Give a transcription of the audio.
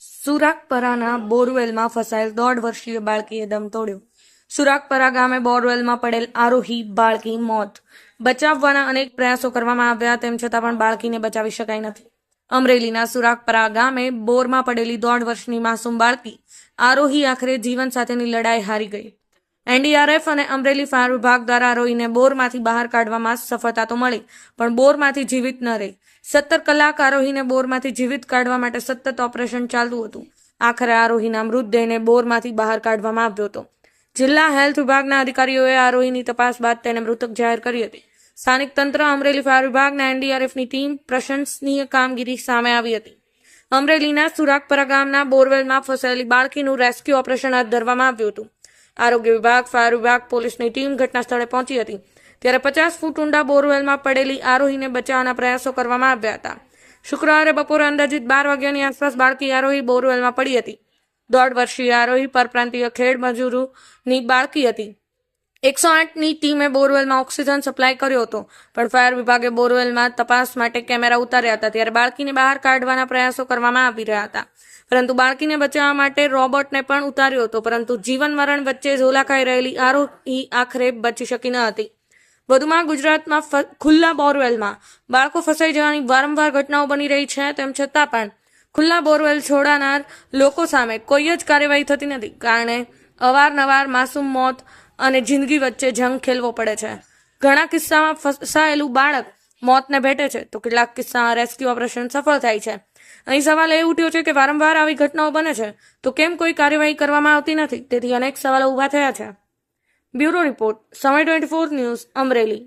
સુરાગપરાના બોરવેલમાં ફસાયેલ દોઢ વર્ષીય બાળકીએ દમ તોડ્યો. સુરાગપરા ગામે બોરવેલમાં પડેલ આરોહી બાળકી મોત. બચાવવાના અનેક પ્રયાસો કરવામાં આવ્યા, તેમ છતાં પણ બાળકીને બચાવી શકાઈ નથી. અમરેલીના સુરાગપરા ગામે બોરમાં પડેલી દોઢ વર્ષની માસૂમ બાળકી આરોહી આખરે જીવન સાથેની લડાઈ હારી ગઈ. એનડીઆરએફ અને અમરેલી ફાયર વિભાગ દ્વારા આરોહીને બોરમાંથી બહાર કાઢવામાં સફળતા તો મળી, પણ બોરમાંથી જીવિત ન રહી. સત્તર કલાક આરોહીને બોરમાંથી જીવિત કાઢવા માટે સતત ઓપરેશન ચાલતું હતું. આખરે આરોહીના મૃતદેહને બોરમાંથી બહાર કાઢવામાં આવ્યો હતો. જિલ્લા હેલ્થ વિભાગના અધિકારીઓએ આરોહીની તપાસ બાદ તેને મૃતક જાહેર કરી હતી. સ્થાનિક તંત્ર અમરેલી ફાયર વિભાગના એનડીઆરએફની ટીમ પ્રશંસનીય કામગીરી સામે આવી હતી. અમરેલીના સુરાગપરા ગામના બોરવેલમાં ફસાયેલી બાળકીનું રેસ્ક્યુ ઓપરેશન હાથ ધરવામાં આવ્યું હતું. આરોગ્ય વિભાગ, ફાયર વિભાગ, પોલીસની ટીમ ઘટના સ્થળે પહોંચી હતી. ત્યારે પચાસ ફૂટ ઊંડા બોરવેલમાં પડેલી આરોહીને બચાવવાના પ્રયાસો કરવામાં આવ્યા હતા. શુક્રવારે બપોરે અંદાજિત બાર વાગ્યાની આસપાસ બાળકી આરોહી બોરવેલમાં પડી હતી. દોઢ વર્ષીય આરોહી પરપ્રાંતીય ખેડ મજૂરોની બાળકી હતી. એકસો આઠની ટીમે બોરવેલમાં ઓક્સિજન સપ્લાય કર્યો હતો, પણ ફાયર વિભાગે બોરવેલમાં તપાસ માટે કેમેરા ઉતાર્યા હતા, ત્યારે બાળકીને બહાર કાઢવાના પ્રયાસો કરવામાં આવી રહ્યા હતા. પરંતુ બાળકીને બચાવવા માટે રોબોટને પણ ઉતાર્યો હતો, પરંતુ જીવન મરણ વચ્ચે ઝોલાખાઈ રહેલી આરોહી આખરે બચી શકી ન હતી. વધુમાં ગુજરાતમાં ખુલ્લા બોરવેલમાં બાળકો ફસાઈ જવાની વારંવાર ઘટનાઓ બની રહી છે, તેમ છતાં પણ ખુલ્લા બોરવેલ છોડાનાર લોકો સામે કોઈ જ કાર્યવાહી થતી નથી, કારણે અવારનવાર માસૂમ મોત અને જિંદગી વચ્ચે જંગ ખેલવો પડે છે. ઘણા કિસ્સામાં ફસાયેલું બાળક મોતને ભેટે છે તો કેટલાક કિસ્સામાં રેસ્ક્યુ ઓપરેશન સફળ થાય છે. અહીં સવાલ એ ઉઠ્યો છે કે વારંવાર આવી ઘટનાઓ બને છે તો કેમ કોઈ કાર્યવાહી કરવામાં આવતી નથી? તેથી અનેક સવાલો ઊભા થયા છે. બ્યુરો રિપોર્ટ, સમય ટ્વેન્ટી ફોર ન્યૂઝ, અમરેલી.